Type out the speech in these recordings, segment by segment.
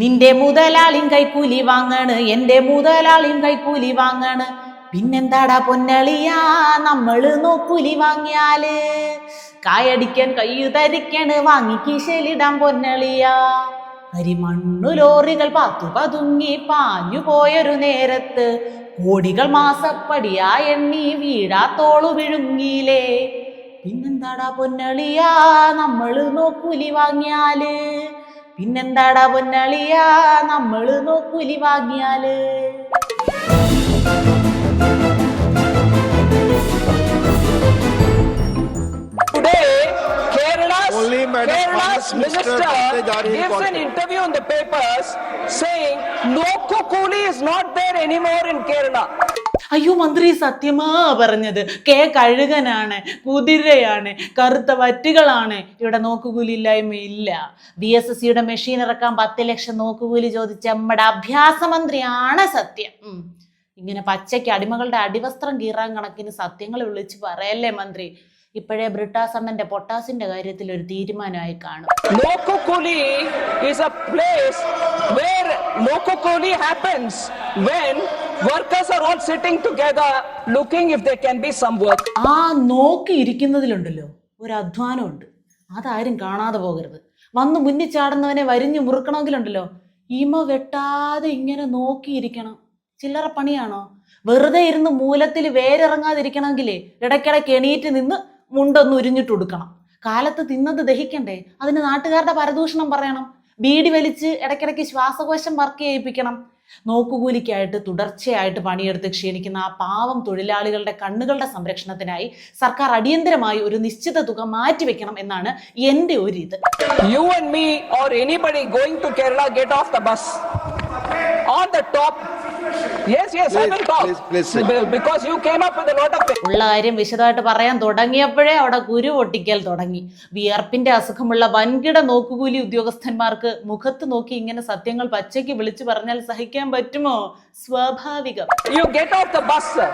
നിന്റെ മുതലാളിയും കൈക്കൂലി വാങ്ങണ് എന്റെ മുതലാളിയും കൈക്കൂലി വാങ്ങണ്. പിന്നെന്താടാ പൊന്നളിയാ നമ്മൾ നോക്കൂലി വാങ്ങിയാൽ. കായടിക്കാൻ കയ്യു തരിക്കണ് വാങ്ങി കീശയിലിടാൻ പൊന്നളിയാ. കരിമണ്ണു ലോറികൾ പാത്തു പതുങ്ങി പാഞ്ഞു പോയൊരു നേരത്ത്. കോടികൾ മാസപ്പടിയാ എണ്ണി വീഴാത്തോളു വിഴുങ്ങിയിലേ പിന്നെന്താടാ പൊന്നളിയാ നമ്മൾ നോക്കൂലി വാങ്ങിയാൽ. പിന്നെന്താടാ പൊന്നാളിയാ? നമ്മൾ നോക്കൂലി വാങ്ങിയാൽ. Kerala's, Minister gives an interview in the papers saying no kukuli is not there anymore in Kerala. അയ്യോ മന്ത്രി സത്യമാ പറഞ്ഞത്. കെ കഴുകനാണ് കുതിരയാണ് കറുത്ത വറ്റുകളാണ്. ഇവിടെ നോക്കുകൂലിയില്ലായ്മ ഇല്ല. ബി എസ് എസ് സിയുടെ മെഷീൻ ഇറക്കാൻ പത്ത് ലക്ഷം നോക്കുകൂലി ചോദിച്ച നമ്മുടെ അഭ്യാസ മന്ത്രിയാണ് സത്യം. ഉം. ഇങ്ങനെ പച്ചയ്ക്ക് അടിമകളുടെ അടിവസ്ത്രം കീറാൻ കണക്കിന് സത്യങ്ങൾ വിളിച്ച് പറയല്ലേ മന്ത്രി? ഇപ്പോഴേ ബ്രിട്ടാസ് അണ്ണന്റെ പൊട്ടാസിന്റെ കാര്യത്തിൽ ഒരു തീരുമാനമായി കാണും. ആ നോക്കി ഇരിക്കുന്നതിലുണ്ടല്ലോ ഒരു അധ്വാനമുണ്ട്. അതാരും കാണാതെ പോകരുത്. വന്ന് മുന്നിൽ ചാടുന്നവനെ വരിഞ്ഞു മുറുക്കണമെങ്കിലുണ്ടല്ലോ ഇമ വെട്ടാതെ ഇങ്ങനെ നോക്കിയിരിക്കണം ചില്ലറ പണിയാണോ? വെറുതെ ഇരുന്ന് മൂലത്തിൽ വേരിറങ്ങാതിരിക്കണമെങ്കിലേ ഇടയ്ക്കിടയ്ക്ക് എണീറ്റ് നിന്ന് മുണ്ടൊന്ന് ഉരിഞ്ഞിട്ട് കൊടുക്കണം കാലത്ത് തിന്നത് ദഹിക്കണ്ടേ? അതിന് നാട്ടുകാരുടെ പരദൂഷണം പറയണം. ബീഡി വലിച്ച് ഇടയ്ക്കിടയ്ക്ക് ശ്വാസകോശം വർക്ക് ചെയ്യിപ്പിക്കണം. നോക്കുകൂലിക്കായിട്ട് തുടർച്ചയായിട്ട് പണിയെടുത്ത് ക്ഷീണിക്കുന്ന ആ പാവം തൊഴിലാളികളുടെ കണ്ണുകളുടെ സംരക്ഷണത്തിനായി സർക്കാർ അടിയന്തരമായി ഒരു നിശ്ചിത തുക മാറ്റിവെക്കണം എന്നാണ് എന്റെ ഒരു ഇത്. You and me or anybody going to Kerala get off the bus on the top. Yes, yes, I will Please, talk. please, please, Because you came up with a lot of things. ഉള്ള കാര്യം വിശദമായിട്ട് പറയാൻ തുടങ്ങിയപ്പോഴേ അവിടെ കുരു പൊട്ടിക്കൽ തുടങ്ങി വിയർപ്പിന്റെ അസുഖമുള്ള വൻകിട നോക്കുകൂലി ഉദ്യോഗസ്ഥന്മാർക്ക് മുഖത്ത് നോക്കി ഇങ്ങനെ സത്യങ്ങൾ പച്ചയ്ക്ക് വിളിച്ചു പറഞ്ഞാൽ സഹിക്കാൻ പറ്റുമോ സ്വാഭാവികം you get off the bus.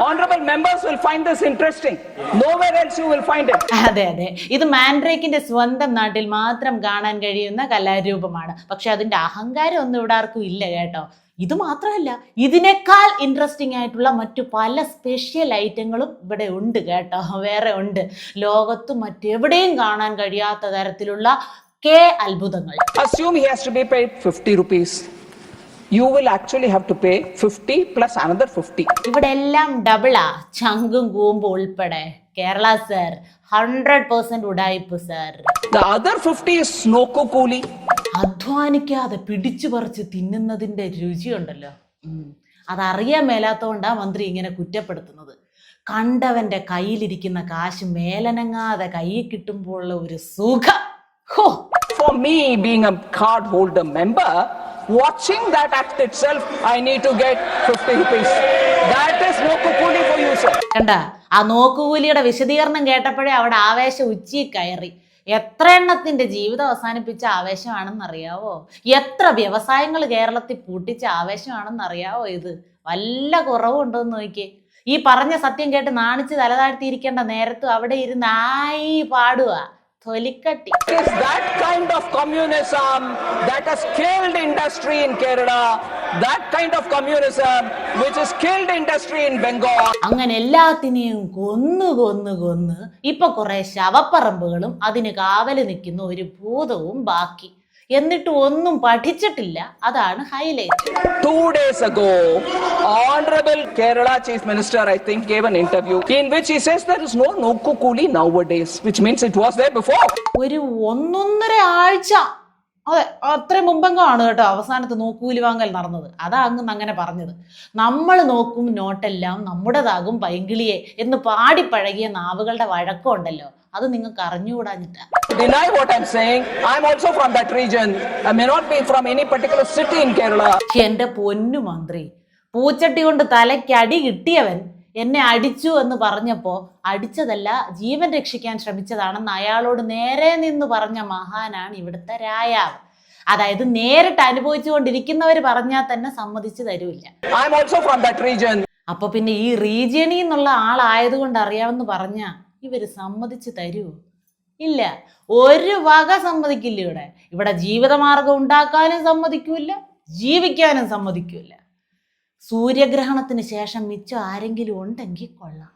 Honorable members will find this interesting. Nowhere else you will find it. അതെ അതെ ഇത് മാൻഡ്രേക്കിന്റെ സ്വന്തം നാട്ടിൽ മാത്രം കാണാൻ കഴിയുന്ന കലാരൂപമാണ് പക്ഷെ അതിന്റെ അഹങ്കാരം ഒന്നും ഇവിടെ ആർക്കും ഇല്ല കേട്ടോ ഇത് മാത്രമല്ല ഇതിനേക്കാൾ ഇൻട്രസ്റ്റിംഗ് ആയിട്ടുള്ള മറ്റു പല സ്പെഷ്യൽ ഐറ്റങ്ങളും ഇവിടെ ഉണ്ട് കേട്ടോ. വേറെ ഉണ്ട്. ലോകത്ത് മറ്റെവിടെയും കാണാൻ കഴിയാത്ത തരത്തിലുള്ള കെ അത്ഭുതങ്ങൾ. Assume to pay paid 50 rupees. You will actually have to pay 50 plus another 50. ഇവിടെ എല്ലാം ഡബിളാ ചങ്കും കൂമ്പും ഉൾപ്പെടെ. Kerala sir hundred percent ഉടായിപ്പ് sir the other 50 is no kukuli. അധ്വാനിക്കാതെ പിടിച്ചു പറിച്ച് തിന്നുന്നതിന്റെ രുചിയുണ്ടല്ലോ. അതറിയാൻ മേലാത്തതുകൊണ്ടാണ് മന്ത്രി ഇങ്ങനെ കുറ്റപ്പെടുത്തുന്നത് കണ്ടവന്റെ കയ്യിലിരിക്കുന്ന കാശ് മേലനങ്ങാതെ കയ്യിൽ കിട്ടുമ്പോഴുള്ള ഒരു സുഖം ഹോ For me, being a card holder member, watching that act itself, I need to get 50 rupees. That is no kukuli for you, sir. കണ്ട ആ നോക്കുകൂലിയുടെ വിശദീകരണം കേട്ടപ്പോഴേ അവിടെ ആവേശം ഉച്ചി കയറി എത്ര എണ്ണത്തിന്റെ ജീവിതം അവസാനിപ്പിച്ച ആവേശമാണെന്നറിയാവോ? എത്ര വ്യവസായങ്ങൾ കേരളത്തിൽ പൂട്ടിച്ച ആവേശമാണെന്നറിയാവോ ഇത്? വല്ല കുറവുണ്ടോന്ന് നോക്കിയേ. ഈ പറഞ്ഞ സത്യം കേട്ട് നാണിച്ച് തലതാഴ്ത്തിയിരിക്കേണ്ട നേരത്തും അവിടെ ഇരുന്ന് ആയി പാടുക തൊലിക്കട്ടി. Kind of communism that skilled industry in Kerala അങ്ങനെ എല്ലാത്തിനെയും കൊന്നു കൊന്നു കൊന്ന് ഇപ്പൊ കുറെ ശവപ്പറമ്പുകളും അതിന് കാവൽ നിൽക്കുന്ന ഒരു ഭൂതവും ബാക്കി. എന്നിട്ട് ഒന്നും പഠിച്ചിട്ടില്ല അതാണ് highlight Two days ago, Honorable Kerala Chief Minister, I think, gave an interview in which he says there is no Nokukuli nowadays, which means it was there before. ഒരു ഒന്നൊന്നര ആഴ്ച അതെ അത്രയും ആണ് കേട്ടോ അവസാനത്ത് നോക്കൂലി വാങ്ങൽ നടന്നത് അതാ അങ്ങ് അങ്ങനെ പറഞ്ഞത് നമ്മൾ നോക്കും നോട്ടെല്ലാം നമ്മുടേതാകും പൈങ്കിളിയെ എന്ന് പാടി പാടിപ്പഴകിയ നാവുകളുടെ വഴക്കമുണ്ടല്ലോ അത് നിങ്ങൾക്ക് അറിഞ്ഞുകൂടാഞ്ഞിട്ടാ Deny what I'm saying. I'm also from that region. I may not be from any particular city in Kerala. എന്റെ പൊന്നു മന്ത്രി പൂച്ചട്ടി കൊണ്ട് തലയ്ക്ക് അടി കിട്ടിയവൻ എന്നെ അടിച്ചു എന്ന് പറഞ്ഞപ്പോൾ അടിച്ചതല്ല ജീവൻ രക്ഷിക്കാൻ ശ്രമിച്ചതാണെന്ന് അയാളോട് നേരെ നിന്ന് പറഞ്ഞ മഹാനാണ് ഇവിടുത്തെ രായാവ്. അതായത് നേരിട്ട് അനുഭവിച്ചുകൊണ്ടിരിക്കുന്നവർ പറഞ്ഞാൽ തന്നെ സമ്മതിച്ചു തരൂല്ല. I'm also from that region. അപ്പൊ പിന്നെ ഈ റീജിയണിൽ നിന്നുള്ള ആളായതുകൊണ്ട് അറിയാമെന്ന് പറഞ്ഞ ഇവർ സമ്മതിച്ചു തരൂ. ഇല്ല ഒരു വക സമ്മതിക്കില്ല ഇവിടെ. ഇവിടെ ജീവിതമാർഗം ഉണ്ടാക്കാനും സമ്മതിക്കൂല ജീവിക്കാനും സമ്മതിക്കൂല സൂര്യഗ്രഹണത്തിന് ശേഷം മിച്ചം ആരെങ്കിലും ഉണ്ടെങ്കിൽ കൊള്ളാം.